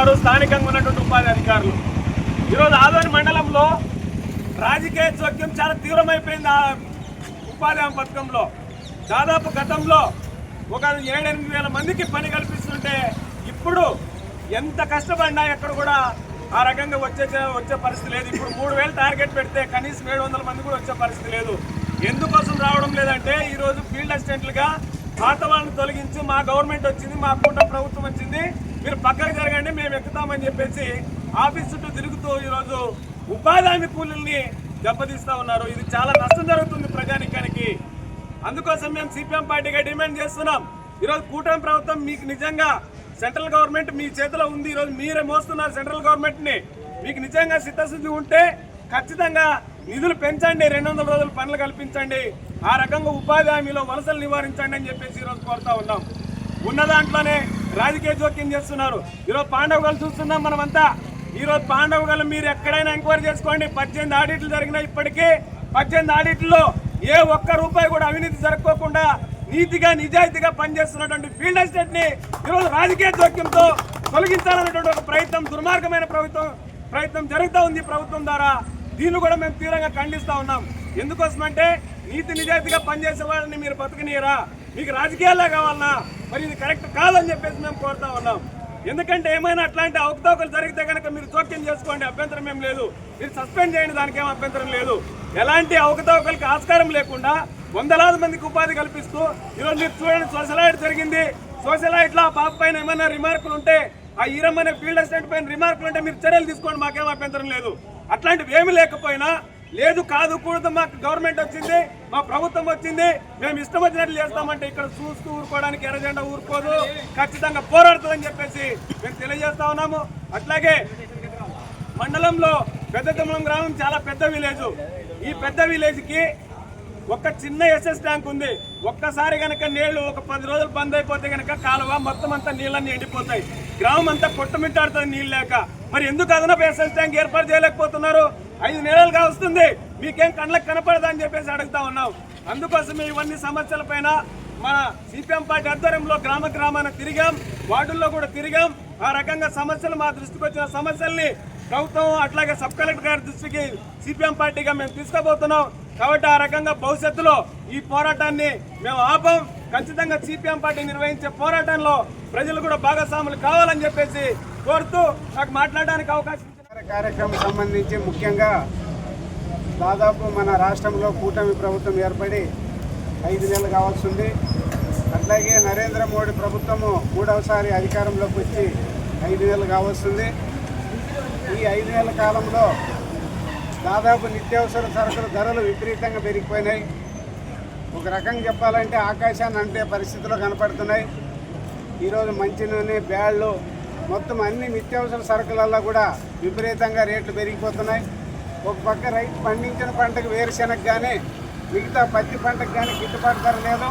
ఉన్నారు స్థానికంగా ఉన్నటువంటి ఉపాధి అధికారులు. ఈరోజు ఆదోని మండలంలో రాజకీయ జోక్యం చాలా తీవ్రమైపోయింది ఆ ఉపాధి హామీ పథకంలో. దాదాపు గతంలో ఒక ఏడెనిమిది వేల మందికి పని కల్పిస్తుంటే ఇప్పుడు ఎంత కష్టపడినా ఎక్కడ కూడా ఆ రకంగా వచ్చే వచ్చే పరిస్థితి లేదు. ఇప్పుడు మూడు వేలు టార్గెట్ పెడితే కనీసం ఏడు వందల మంది కూడా వచ్చే పరిస్థితి లేదు. ఎందుకోసం రావడం లేదంటే ఈరోజు ఫీల్డ్ అసిస్టెంట్లుగా పాత వాళ్ళని తొలగించి మా గవర్నమెంట్ వచ్చింది మా కూట ప్రభుత్వం వచ్చింది. మీరు పక్కకు జరగండి మేము ఎక్కుతామని చెప్పేసి ఆఫీస్ చుట్టూ తిరుగుతూ ఈరోజు ఉపాధి హామీ కూలీల్ని దెబ్బతీస్తా ఉన్నారు. ఇది చాలా నష్టం జరుగుతుంది ప్రజానికానికి. అందుకోసం మేము సిపిఎం పార్టీగా డిమాండ్ చేస్తున్నాం. ఈరోజు కూటమి ప్రభుత్వం మీకు నిజంగా సెంట్రల్ గవర్నమెంట్ మీ చేతిలో ఉంది. ఈరోజు మీరే మోస్తున్నారు సెంట్రల్ గవర్నమెంట్ని. మీకు నిజంగా సిద్ధశుద్ధి ఉంటే ఖచ్చితంగా నిధులు పెంచండి. రెండు వందల రోజులు పనులు కల్పించండి. ఆ రకంగా ఉపాధి హామీలో వలసలు నివారించండి అని చెప్పేసి ఈరోజు కోరుతా ఉన్నాం. ఉన్న దాంట్లోనే రాజకీయ జోక్యం చేస్తున్నారు. ఈరోజు పాండవగలు చూస్తున్నాం మనమంతా. ఈరోజు పాండవగలు మీరు ఎక్కడైనా ఎంక్వైరీ చేసుకోండి. పద్దెనిమిది ఆడిట్లు జరిగినా ఇప్పటికీ. పద్దెనిమిది ఆడిట్లో ఏ ఒక్క రూపాయి కూడా అవినీతి జరుపుకోకుండా నీతిగా నిజాయితీగా పనిచేస్తున్నటువంటి ఫీల్డ్ ఎస్టేట్ని ఈరోజు రాజకీయ జోక్యంతో తొలగించాలనేటువంటి ఒక ప్రయత్నం దుర్మార్గమైన ప్రభుత్వం ప్రయత్నం జరుగుతూ ఉంది ప్రభుత్వం ద్వారా. దీన్ని కూడా మేము తీవ్రంగా ఖండిస్తూ ఉన్నాం. ఎందుకోసమంటే నీతి నిజాయితీగా పనిచేసే వాళ్ళని మీరు బతకనీయరా? మీకు రాజకీయాల్లో కావాలన్నా మరి ఇది కరెక్ట్ కాదని చెప్పేసి మేము కోరుతా ఉన్నాం. ఎందుకంటే ఏమైనా అట్లాంటి అవకతవకలు జరిగితే కనుక మీరు జోక్యం చేసుకోండి అభ్యంతరం ఏం లేదు. మీరు సస్పెండ్ చేయండి దానికి ఏం అభ్యంతరం లేదు. ఎలాంటి అవకతవకలకు ఆస్కారం లేకుండా వందలాది మందికి ఉపాధి కల్పిస్తూ ఈరోజు మీరు చూడండి సోషలైట్ జరిగింది. సోషలైట్లో ఆ పాప పైన ఏమైనా రిమార్కులు ఉంటే ఆ ఈరం అనే ఫీల్డ్ అసిస్టెంట్ పైన రిమార్కులు ఉంటే మీరు చర్యలు తీసుకోండి మాకేం అభ్యంతరం లేదు. అట్లాంటివి ఏమి లేకపోయినా లేదు కాదు కూడదు మాకు గవర్నమెంట్ వచ్చింది మా ప్రభుత్వం వచ్చింది మేము ఇష్టం వచ్చినట్లు చేస్తామంటే ఇక్కడ చూస్తూ ఊరుకోవడానికి ఎర్రజెండా ఊరుకోదు ఖచ్చితంగా పోరాడుతుందని చెప్పేసి మేము తెలియజేస్తా ఉన్నాము. అట్లాగే మండలంలో పెద్దతమలం గ్రామం చాలా పెద్ద విలేజ్. ఈ పెద్ద విలేజ్కి ఒక చిన్న ఎస్ఎస్ ట్యాంక్ ఉంది. ఒక్కసారి గనక నీళ్ళు ఒక పది రోజులు బంద్ అయిపోతే గనక కాలువ మొత్తం అంతా నీళ్ళన్నీ ఎండిపోతాయి. గ్రామం అంతా కొట్టుమిట్టాడుతుంది నీళ్ళు లేక. మరి ఎందుకు అదనపు ఎస్ఎస్ ట్యాంక్ ఏర్పాటు చేయలేకపోతున్నారు? ఐదు నెలలుగా వస్తుంది. మీకేం కళ్ళకు కనపడదని అని చెప్పేసి అడుగుతా ఉన్నాం అందుకోసమే ఇవన్నీ సమస్యల పైన మన సిపిఎం పార్టీ ఆధ్వర్యంలో గ్రామ గ్రామాన తిరిగాం. వార్డుల్లో కూడా తిరిగాం. ఆ రకంగా సమస్యలు మా దృష్టికి వచ్చిన సమస్యల్ని ప్రభుత్వం అట్లాగే సబ్ కలెక్టర్ గారి దృష్టికి సిపిఎం పార్టీగా మేము తీసుకుపోతున్నాం. కాబట్టి ఆ రకంగా భవిష్యత్తులో ఈ పోరాటాన్ని మేము ఆపం. ఖచ్చితంగా సిపిఎం పార్టీ నిర్వహించే పోరాటంలో ప్రజలు కూడా భాగస్వాములు కావాలని చెప్పేసి కోరుతూ నాకు మాట్లాడడానికి అవకాశం కార్యక్రమం సంబంధించి ముఖ్యంగా దాదాపు మన రాష్ట్రంలో కూటమి ప్రభుత్వం ఏర్పడి ఐదు నెలలు కావాల్సింది అట్లాగే నరేంద్ర మోడీ ప్రభుత్వము మూడవసారి అధికారంలోకి వచ్చి ఐదు నెలలు కావాల్సింది ఈ ఐదు నెలల కాలంలో దాదాపు నిత్యావసర సరుకుల ధరలు విపరీతంగా పెరిగిపోయినాయి. ఒక రకంగా చెప్పాలంటే ఆకాశాన్ని అంటే పరిస్థితులు కనపడుతున్నాయి. ఈరోజు మంచి నూనె బ్యాళ్ళు మొత్తం అన్ని నిత్యావసర సరుకులల్లో కూడా విపరీతంగా రేట్లు పెరిగిపోతున్నాయి. ఒక పక్క రైతు పండించిన పంటకు వేరుశెనగ కానీ మిగతా పత్తి పంటకు కానీ గిట్టుబాటు ధర లేదు.